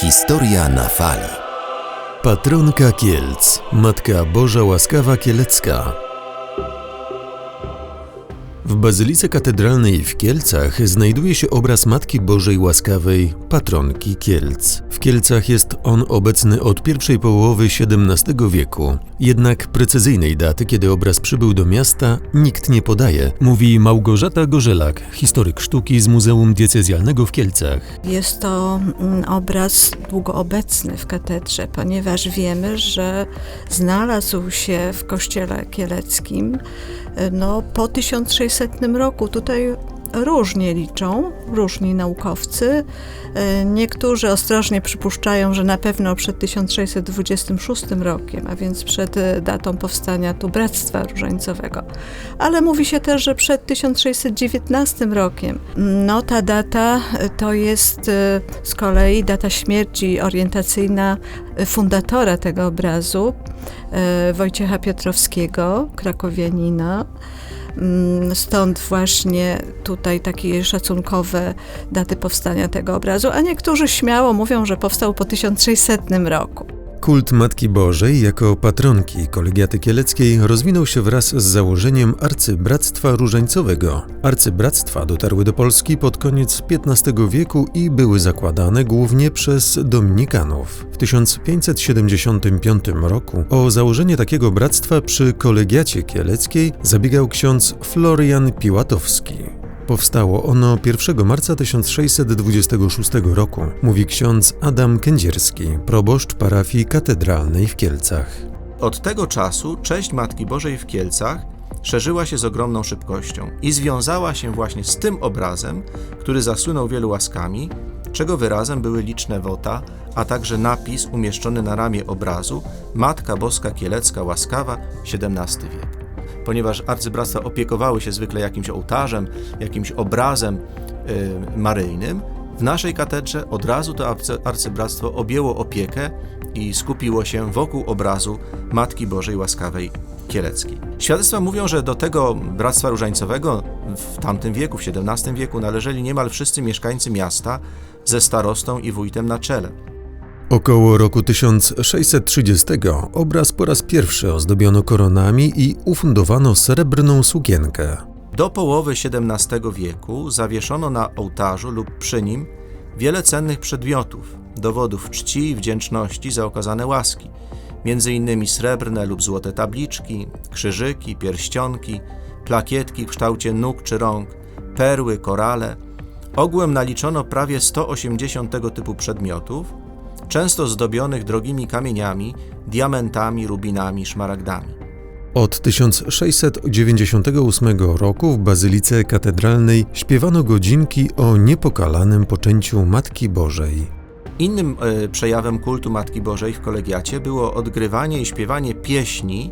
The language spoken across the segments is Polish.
Historia na fali. Patronka Kielc, Matka Boża Łaskawa Kielecka. W Bazylice Katedralnej w Kielcach znajduje się obraz Matki Bożej Łaskawej, patronki Kielc. W Kielcach jest on obecny od pierwszej połowy XVII wieku. Jednak precyzyjnej daty, kiedy obraz przybył do miasta, nikt nie podaje, mówi Małgorzata Gorzelak, historyk sztuki z Muzeum Diecezjalnego w Kielcach. Jest to mm, obraz długo obecny w katedrze, ponieważ wiemy, że znalazł się w kościele kieleckim no, po 1600 roku. Tutaj różnie liczą, różni naukowcy. E, Niektórzy ostrożnie przypuszczają, że na pewno przed 1626 rokiem, a więc przed e, datą powstania tu Bractwa Różańcowego. Ale mówi się też, że przed 1619 rokiem. No ta data e, to jest z kolei data śmierci orientacyjna fundatora tego obrazu, Wojciecha Piotrowskiego, krakowianina. Mm, Stąd właśnie tutaj takie szacunkowe daty powstania tego obrazu, a niektórzy śmiało mówią, że powstał po 1600 roku. Kult Matki Bożej jako patronki kolegiaty kieleckiej rozwinął się wraz z założeniem Arcybractwa Różańcowego. Arcybractwa dotarły do Polski pod koniec XV wieku i były zakładane głównie przez dominikanów. W 1575 roku o założenie takiego bractwa przy kolegiacie kieleckiej zabiegał ksiądz Florian Piłatowski. Powstało ono 1 marca 1626 roku, mówi ksiądz Adam Kędzierski, proboszcz parafii katedralnej w Kielcach. Od tego czasu cześć Matki Bożej w Kielcach szerzyła się z ogromną szybkością i związała się właśnie z tym obrazem, który zasłynął wielu łaskami, czego wyrazem były liczne wota, a także napis umieszczony na ramię obrazu Matka Boska Kielecka Łaskawa XVII wiek. Ponieważ arcybractwa opiekowały się zwykle jakimś ołtarzem, jakimś obrazem y, maryjnym, w naszej katedrze od razu to arcy- arcybractwo objęło opiekę i skupiło się wokół obrazu Matki Bożej Łaskawej Kieleckiej. Świadectwa mówią, że do tego Bractwa Różańcowego w tamtym wieku, w XVII wieku, należeli niemal wszyscy mieszkańcy miasta ze starostą i wójtem na czele. Około roku 1630 obraz po raz pierwszy ozdobiono koronami i ufundowano srebrną sukienkę. Do połowy XVII wieku zawieszono na ołtarzu lub przy nim wiele cennych przedmiotów, dowodów czci i wdzięczności za okazane łaski, innymi srebrne lub złote tabliczki, krzyżyki, pierścionki, plakietki w kształcie nóg czy rąk, perły, korale. Ogółem naliczono prawie 180 tego typu przedmiotów, często zdobionych drogimi kamieniami, diamentami, rubinami, szmaragdami. Od 1698 roku w Bazylice Katedralnej śpiewano godzinki o niepokalanym poczęciu Matki Bożej. Innym e, przejawem kultu Matki Bożej w kolegiacie było odgrywanie i śpiewanie pieśni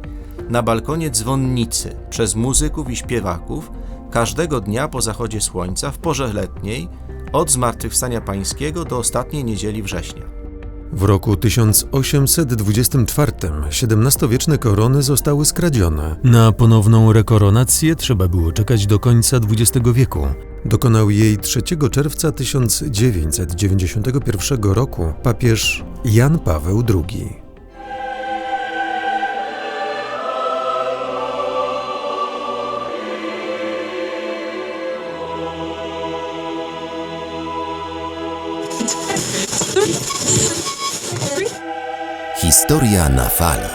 na balkonie dzwonnicy przez muzyków i śpiewaków każdego dnia po zachodzie słońca w porze letniej od Zmartwychwstania Pańskiego do ostatniej niedzieli września. W roku 1824 XVII-wieczne korony zostały skradzione. Na ponowną rekoronację trzeba było czekać do końca XX wieku. Dokonał jej 3 czerwca 1991 roku papież Jan Paweł II. Historia na fali.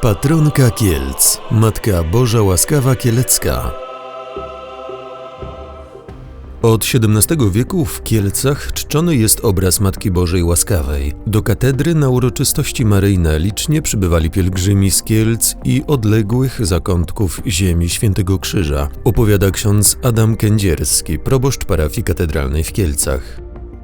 Patronka Kielc, Matka Boża Łaskawa Kielecka. Od XVII wieku w Kielcach czczony jest obraz Matki Bożej Łaskawej. Do katedry na uroczystości maryjne licznie przybywali pielgrzymi z Kielc i odległych zakątków ziemi Świętego Krzyża, opowiada ksiądz Adam Kędzierski, proboszcz parafii katedralnej w Kielcach.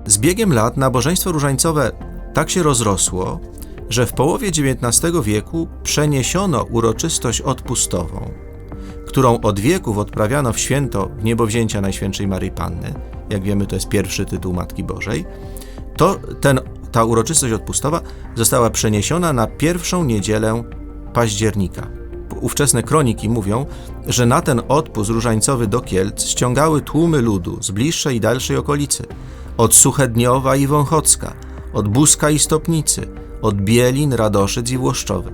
Z biegiem lat nabożeństwo różańcowe tak się rozrosło, że w połowie XIX wieku przeniesiono uroczystość odpustową, którą od wieków odprawiano w święto Niebowzięcia Najświętszej Maryi Panny, jak wiemy to jest pierwszy tytuł Matki Bożej, to ten, ta uroczystość odpustowa została przeniesiona na pierwszą niedzielę października. ówczesne kroniki mówią, że na ten odpust różańcowy do Kielc ściągały tłumy ludu z bliższej i dalszej okolicy, od Suchedniowa i Wąchocka, od Buska i Stopnicy, od Bielin, Radoszyc i Włoszczowy.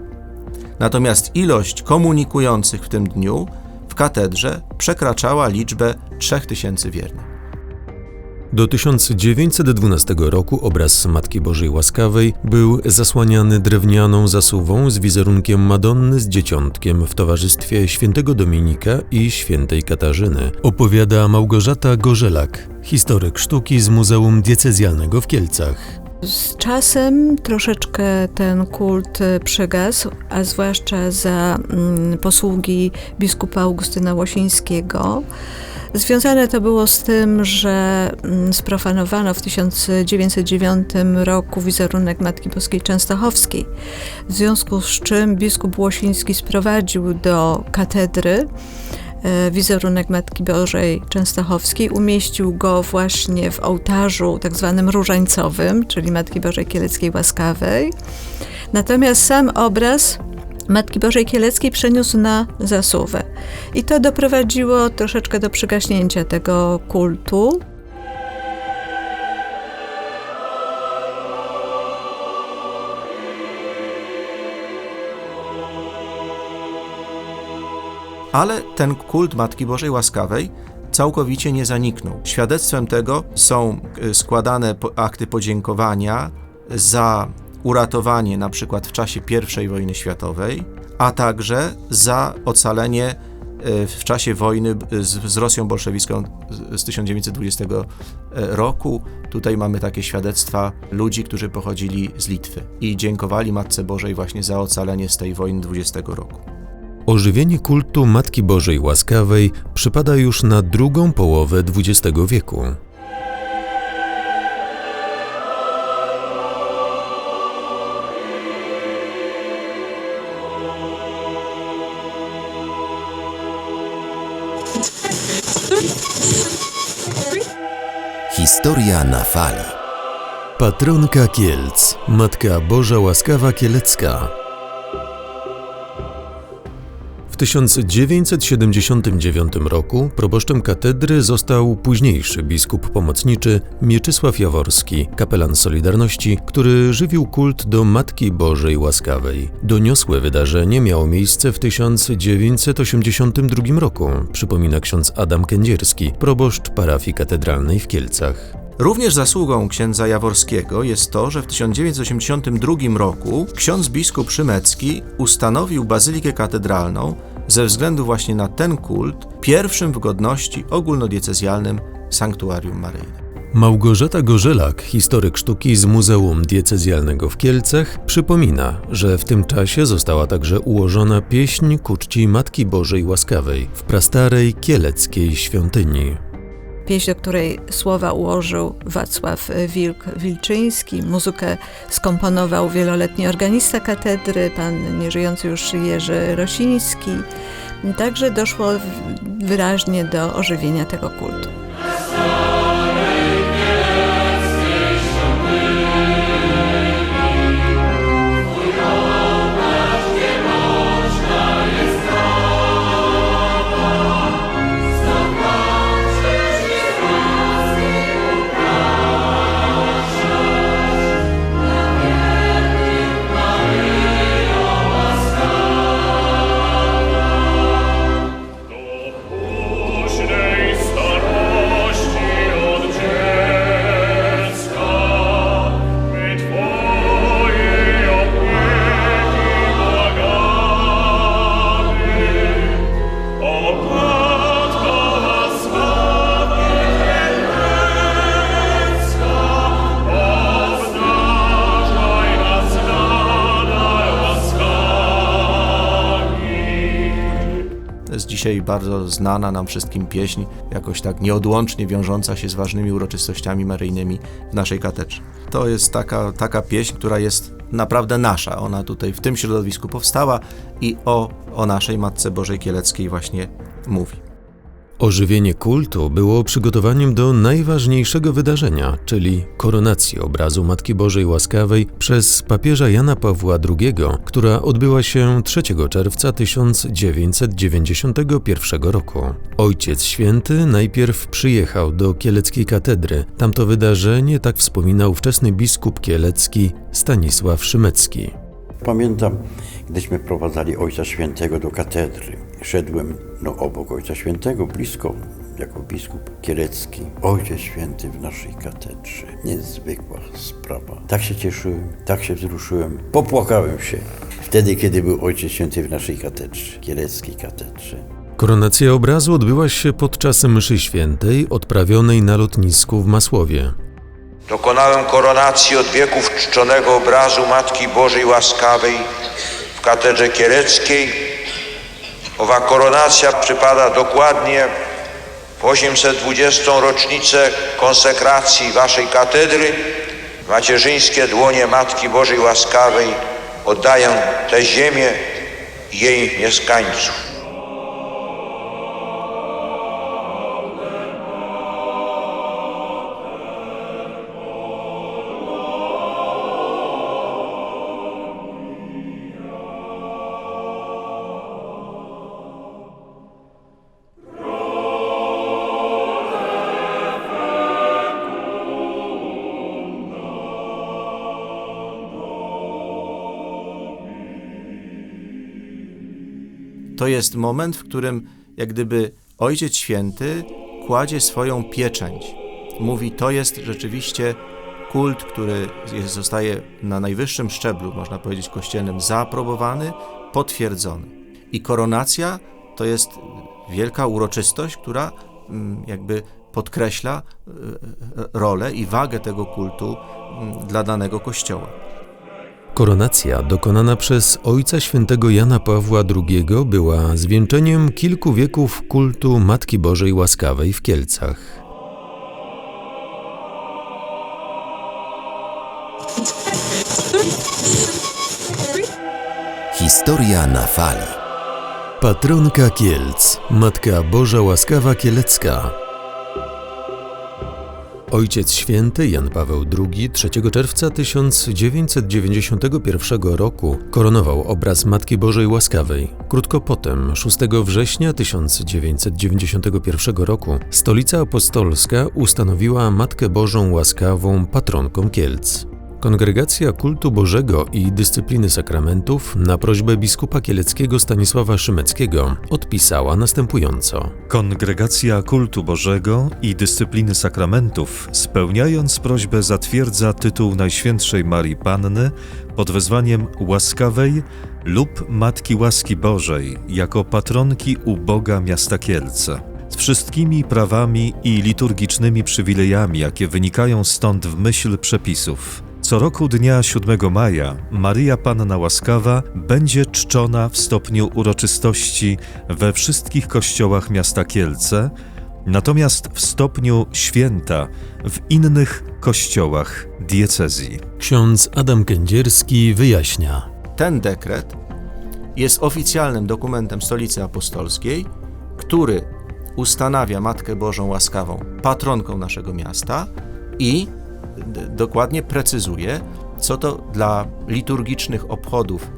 Natomiast ilość komunikujących w tym dniu w katedrze przekraczała liczbę 3000 wiernych. Do 1912 roku obraz Matki Bożej Łaskawej był zasłaniany drewnianą zasuwą z wizerunkiem Madonny z dzieciątkiem w towarzystwie świętego Dominika i świętej Katarzyny, opowiada Małgorzata Gorzelak, historyk sztuki z Muzeum Diecezjalnego w Kielcach. Z czasem troszeczkę ten kult e, przygasł, a zwłaszcza za mm, posługi biskupa Augustyna Łosińskiego. Związane to było z tym, że mm, sprofanowano w 1909 roku wizerunek Matki Boskiej Częstochowskiej, w związku z czym biskup Łosiński sprowadził do katedry wizerunek Matki Bożej Częstochowskiej, umieścił go właśnie w ołtarzu tak zwanym różańcowym, czyli Matki Bożej Kieleckiej Łaskawej. Natomiast sam obraz Matki Bożej Kieleckiej przeniósł na zasuwę. I to doprowadziło troszeczkę do przygaśnięcia tego kultu. Ale ten kult Matki Bożej Łaskawej całkowicie nie zaniknął. Świadectwem tego są y, składane akty podziękowania za uratowanie na przykład w czasie I wojny światowej, a także za ocalenie y, w czasie wojny z, z Rosją bolszewicką z- z 1920 roku. Tutaj mamy takie świadectwa ludzi, którzy pochodzili z Litwy i dziękowali Matce Bożej właśnie za ocalenie z tej wojny 20 roku. Ożywienie kultu Matki Bożej Łaskawej przypada już na drugą połowę XX wieku. Historia na fali. Patronka Kielc, Matka Boża Łaskawa Kielecka. 1979 roku proboszczem katedry został późniejszy biskup pomocniczy Mieczysław Jaworski, kapelan Solidarności, który żywił kult do Matki Bożej Łaskawej. Doniosłe wydarzenie miało miejsce w 1982 roku, przypomina ksiądz Adam Kędzierski, proboszcz parafii katedralnej w Kielcach. Również zasługą księdza Jaworskiego jest to, że w 1982 roku ksiądz biskup Szymecki ustanowił bazylikę katedralną ze względu właśnie na ten kult pierwszym w godności ogólnodiecezjalnym sanktuarium maryjnym. Małgorzata Gorzelak, historyk sztuki z Muzeum Diecezjalnego w Kielcach, przypomina, że w tym czasie została także ułożona pieśń ku czci Matki Bożej Łaskawej w prastarej kieleckiej świątyni. Pieśń, do której słowa ułożył Wacław Wilk-Wilczyński. Muzykę skomponował wieloletni organista katedry, pan nieżyjący już Jerzy Rosiński. Także doszło wyraźnie do ożywienia tego kultu. Dzisiaj bardzo znana nam wszystkim pieśń, jakoś tak nieodłącznie wiążąca się z ważnymi uroczystościami maryjnymi w naszej katedrze. To jest taka, taka pieśń, która jest naprawdę nasza. Ona tutaj w tym środowisku powstała i o, o naszej Matce Bożej Kieleckiej właśnie mówi. Ożywienie kultu było przygotowaniem do najważniejszego wydarzenia, czyli koronacji obrazu Matki Bożej Łaskawej przez papieża Jana Pawła II, która odbyła się 3 czerwca 1991 roku. Ojciec Święty najpierw przyjechał do Kieleckiej Katedry. Tamto wydarzenie tak wspominał ówczesny biskup kielecki Stanisław Szymecki. Pamiętam, gdyśmy prowadzali Ojca Świętego do katedry. Szedłem no, obok Ojca Świętego, blisko, jako biskup kielecki. Ojciec Święty w naszej katedrze. Niezwykła sprawa. Tak się cieszyłem, tak się wzruszyłem. Popłakałem się wtedy, kiedy był Ojciec Święty w naszej katedrze, kieleckiej katedrze. Koronacja obrazu odbyła się podczas mszy świętej odprawionej na lotnisku w Masłowie. Dokonałem koronacji od wieków czczonego obrazu Matki Bożej Łaskawej w katedrze kieleckiej. Owa koronacja przypada dokładnie w 820. rocznicę konsekracji Waszej katedry. Macierzyńskie dłonie Matki Bożej Łaskawej oddaję tę ziemię i jej mieszkańców. To jest moment, w którym jak gdyby Ojciec Święty kładzie swoją pieczęć. Mówi, to jest rzeczywiście kult, który jest, zostaje na najwyższym szczeblu, można powiedzieć, kościelnym, zaaprobowany, potwierdzony. I koronacja to jest wielka uroczystość, która mm, jakby podkreśla e, e, rolę i wagę tego kultu mm, dla danego kościoła. Koronacja dokonana przez Ojca Świętego Jana Pawła II była zwieńczeniem kilku wieków kultu Matki Bożej Łaskawej w Kielcach. Historia na fali. Patronka Kielc, Matka Boża Łaskawa Kielecka. Ojciec Święty Jan Paweł II 3 czerwca 1991 roku koronował obraz Matki Bożej Łaskawej. Krótko potem, 6 września 1991 roku, Stolica Apostolska ustanowiła Matkę Bożą Łaskawą patronką Kielc. Kongregacja Kultu Bożego i Dyscypliny Sakramentów na prośbę biskupa kieleckiego Stanisława Szymeckiego odpisała następująco. Kongregacja Kultu Bożego i Dyscypliny Sakramentów, spełniając prośbę, zatwierdza tytuł Najświętszej Marii Panny pod wezwaniem łaskawej lub Matki Łaski Bożej jako patronki uboga miasta Kielce. Z wszystkimi prawami i liturgicznymi przywilejami, jakie wynikają stąd w myśl przepisów. Co roku dnia 7 maja Maryja Panna Łaskawa będzie czczona w stopniu uroczystości we wszystkich kościołach miasta Kielce, natomiast w stopniu święta w innych kościołach diecezji. Ksiądz Adam Kędzierski wyjaśnia. Ten dekret jest oficjalnym dokumentem Stolicy Apostolskiej, który ustanawia Matkę Bożą Łaskawą patronką naszego miasta i dokładnie precyzuje, co to dla liturgicznych obchodów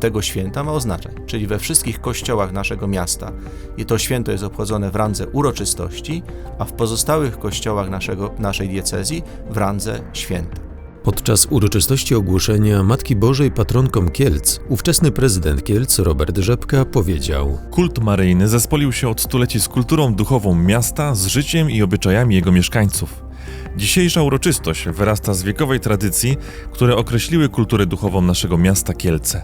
tego święta ma oznaczać. Czyli we wszystkich kościołach naszego miasta i to święto jest obchodzone w randze uroczystości, a w pozostałych kościołach naszego, naszej diecezji w randze święta. Podczas uroczystości ogłoszenia Matki Bożej patronką Kielc, ówczesny prezydent Kielc Robert Rzepka powiedział: Kult maryjny zespolił się od stuleci z kulturą duchową miasta, z życiem i obyczajami jego mieszkańców. Dzisiejsza uroczystość wyrasta z wiekowej tradycji, które określiły kulturę duchową naszego miasta Kielce.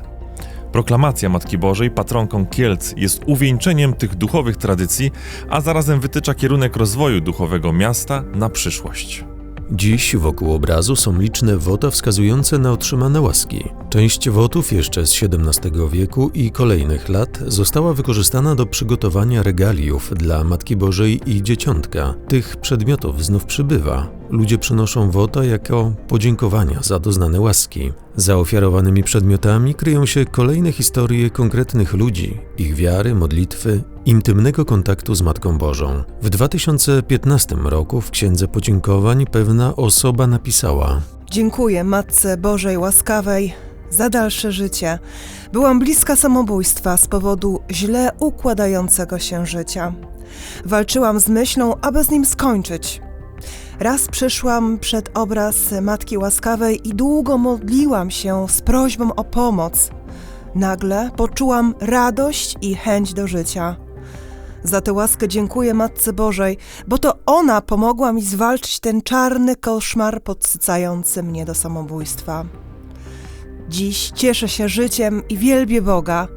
Proklamacja Matki Bożej patronką Kielc jest uwieńczeniem tych duchowych tradycji, a zarazem wytycza kierunek rozwoju duchowego miasta na przyszłość. Dziś wokół obrazu są liczne wota wskazujące na otrzymane łaski. Część wotów jeszcze z XVII wieku i kolejnych lat została wykorzystana do przygotowania regaliów dla Matki Bożej i Dzieciątka. Tych przedmiotów znów przybywa. Ludzie przynoszą woda jako podziękowania za doznane łaski. Za ofiarowanymi przedmiotami kryją się kolejne historie konkretnych ludzi, ich wiary, modlitwy, intymnego kontaktu z Matką Bożą. W 2015 roku w Księdze Podziękowań pewna osoba napisała: Dziękuję Matce Bożej łaskawej za dalsze życie. Byłam bliska samobójstwa z powodu źle układającego się życia. Walczyłam z myślą, aby z nim skończyć. Raz przyszłam przed obraz Matki Łaskawej i długo modliłam się z prośbą o pomoc. Nagle poczułam radość i chęć do życia. Za tę łaskę dziękuję Matce Bożej, bo to ona pomogła mi zwalczyć ten czarny koszmar podsycający mnie do samobójstwa. Dziś cieszę się życiem i wielbię Boga.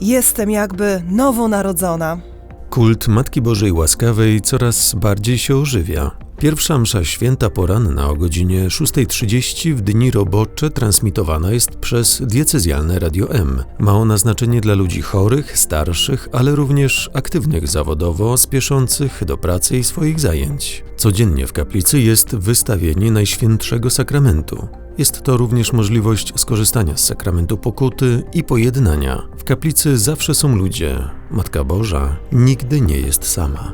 Jestem jakby nowonarodzona. Kult Matki Bożej Łaskawej coraz bardziej się ożywia. Pierwsza msza święta poranna o godzinie 6.30 w dni robocze transmitowana jest przez diecezjalne Radio M. Ma ona znaczenie dla ludzi chorych, starszych, ale również aktywnych zawodowo, spieszących do pracy i swoich zajęć. Codziennie w kaplicy jest wystawienie Najświętszego Sakramentu. Jest to również możliwość skorzystania z sakramentu pokuty i pojednania. W kaplicy zawsze są ludzie. Matka Boża nigdy nie jest sama.